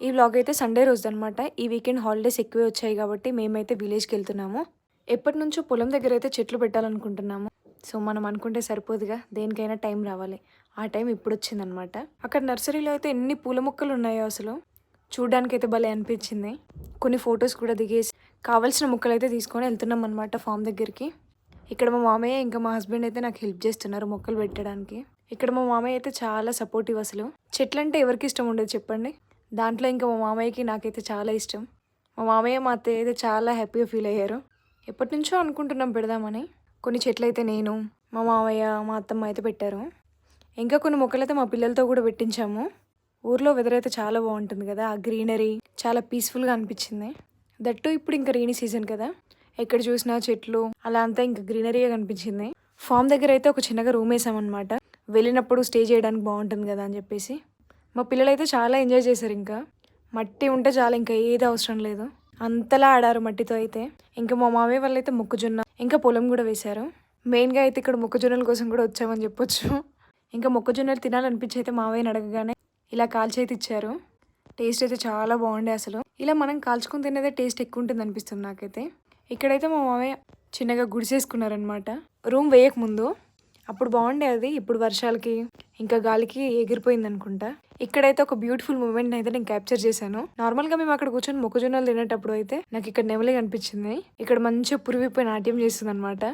ఈ వ్లాగ్ అయితే సండే రోజు అనమాట ఈ వీకెండ్ హాలిడేస్ ఎక్కువే వచ్చాయి కాబట్టి మేమైతే విలేజ్కి వెళ్తున్నాము. ఎప్పటి నుంచో పొలం దగ్గర అయితే చెట్లు పెట్టాలనుకుంటున్నాము. సో మనం అనుకుంటే సరిపోదుగా దేనికైనా టైం రావాలి. ఆ టైం ఇప్పుడు వచ్చిందనమాట అక్కడ నర్సరీలో అయితే ఎన్ని పూల మొక్కలు ఉన్నాయో అసలు. చూడడానికి అయితే భలే అనిపించింది. కొన్ని ఫొటోస్ కూడా దిగేసి కావాల్సిన మొక్కలు అయితే తీసుకొని వెళ్తున్నాం అనమాట ఫామ్ దగ్గరికి. ఇక్కడ మా మామయ్య ఇంకా మా హస్బెండ్ అయితే నాకు హెల్ప్ చేస్తున్నారు మొక్కలు పెట్టడానికి. ఇక్కడ మా మామయ్య అయితే చాలా సపోర్టివ్ అసలు. చెట్లంటే ఎవరికి ఇష్టం ఉండదు చెప్పండి? దాంట్లో ఇంకా మా మామయ్యకి నాకైతే చాలా ఇష్టం. మా మామయ్య మా అత్తయ్య అయితే చాలా హ్యాపీగా ఫీల్ అయ్యారు. ఎప్పటి నుంచో అనుకుంటున్నాం పెడదామని. కొన్ని చెట్లు అయితే నేను మా మామయ్య మా అత్తమ్మ అయితే పెట్టారు. ఇంకా కొన్ని మొక్కలు అయితే మా పిల్లలతో కూడా పెట్టించాము. ఊర్లో వెదర్ అయితే చాలా బాగుంటుంది కదా ఆ గ్రీనరీ చాలా పీస్ఫుల్గా అనిపించింది. దట్టు ఇప్పుడు ఇంకా రైనీ సీజన్ కదా. ఎక్కడ చూసినా చెట్లు అలా అంతా ఇంకా గ్రీనరీగా కనిపించింది. ఫామ్ దగ్గర అయితే ఒక చిన్నగా రూమ్ వేసామన్నమాట. వెళ్ళినప్పుడు స్టే చేయడానికి బాగుంటుంది కదా అని చెప్పేసి. మా పిల్లలు అయితే చాలా ఎంజాయ్ చేశారు ఇంకా. మట్టి ఉంటే చాలా ఇంకా ఏది అవసరం లేదు. అంతలా ఆడారు మట్టితో అయితే. ఇంకా మా మామయ్య వాళ్ళు అయితే మొక్కజొన్న ఇంకా పొలం కూడా వేశారు. మెయిన్గా అయితే ఇక్కడ మొక్కజొన్నల కోసం కూడా వచ్చామని చెప్పొచ్చు. ఇంకా మొక్కజొన్నలు తినాలనిపించి అయితే మావయ్యని అడగగానే ఇలా కాల్చి అయితే ఇచ్చారు. టేస్ట్ అయితే చాలా బాగుండే అసలు. ఇలా మనం కాల్చుకుని తినేదే టేస్ట్ ఎక్కువ ఉంటుంది అనిపిస్తుంది నాకైతే. ఇక్కడైతే మా మామయ్య చిన్నగా గుడిసేసుకున్నారనమాట రూమ్ వేయక ముందు అప్పుడు బాగుండే అది ఇప్పుడు వర్షాలకి ఇంకా గాలికి ఎగిరిపోయింది అనుకుంటా ఇక్కడైతే ఒక బ్యూటిఫుల్ మూమెంట్ అయితే నేను క్యాప్చర్ చేశాను. నార్మల్గా మేము అక్కడ కూర్చొని మొక్కజొన్నలు తినేటప్పుడు అయితే నాకు ఇక్కడ నెమలి కనిపించింది. ఇక్కడ మంచిగా పురివిపోయి నాట్యం చేస్తుంది అనమాట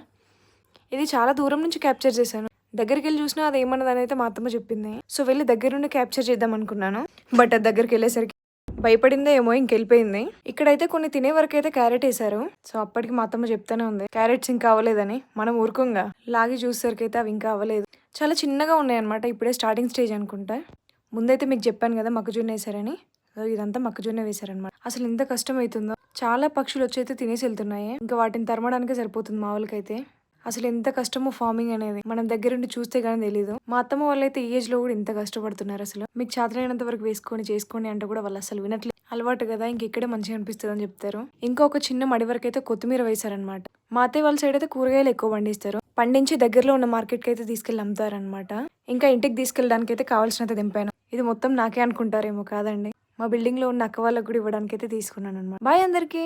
ఇది చాలా దూరం నుంచి క్యాప్చర్ చేశాను. దగ్గరికి వెళ్ళి చూసినా అది ఏమన్నదని అయితే మా అత్తమ్మ చెప్పింది. సో వెళ్ళి దగ్గర నుండి క్యాప్చర్ చేద్దాం అనుకున్నాను. బట్ అది దగ్గరికి వెళ్ళేసరికి భయపడిందే ఏమో ఇంకెళ్ళిపోయింది. ఇక్కడైతే కొన్ని తినే వరకు అయితే క్యారెట్ వేశారు. సో అప్పటికి మా అత్తమ్మ చెప్తానే ఉంది. క్యారెట్స్ ఇంకా అవ్వలేదని. మనం ఊరుకోంగా. లాగి చూసేసరికి అయితే అవి ఇంకా అవ్వలేదు. చాలా చిన్నగా ఉన్నాయి అనమాట ఇప్పుడే స్టార్టింగ్ స్టేజ్ అనుకుంటా. ముందైతే మీకు చెప్పాను కదా మొక్కజొన్న వేసారని ఇదంతా మొక్కజొన్న వేశారనమాట అసలు ఎంత కష్టం అవుతుందో చాలా పక్షులు వచ్చి అయితే తినేసి వెళ్తున్నాయి. ఇంకా వాటిని తరమడానికే సరిపోతుంది మావులకైతే అసలు ఎంత కష్టమో ఫార్మింగ్ అనేది. మనం దగ్గరుండి చూస్తే కానీ తెలియదు మా అత్తమ్మ వాళ్ళైతే ఈ ఏజ్లో కూడా ఇంత కష్టపడుతున్నారు అసలు. మీకు చేతనైనంత వరకు వేసుకొని చేసుకోండి అంటే కూడా వాళ్ళు అసలు వినట్లేదు అలవాటు కదా ఇంక ఇక్కడే మంచిగా అనిపిస్తుంది అని చెప్తారు. ఇంకా ఒక చిన్న మడి వరకు అయితే కొత్తిమీర వేశారనమాట మా అత్తయ్య వాళ్ళ సైడ్ అయితే కూరగాయలు ఎక్కువ పండిస్తారు. పండించి దగ్గరలో ఉన్న మార్కెట్కి అయితే తీసుకెళ్ళి అమ్ముతారనమాట ఇంకా ఇంటికి తీసుకెళ్ళడానికి అయితే కావాల్సినంత దింపాను ఇది మొత్తం నాకే అనుకుంటారేమో కాదండి. మా బిల్డింగ్లో ఉన్న అక్క వాళ్ళకు కూడా ఇవ్వడానికి అయితే తీసుకున్నాను అనమాట బాయ్ అందరికీ.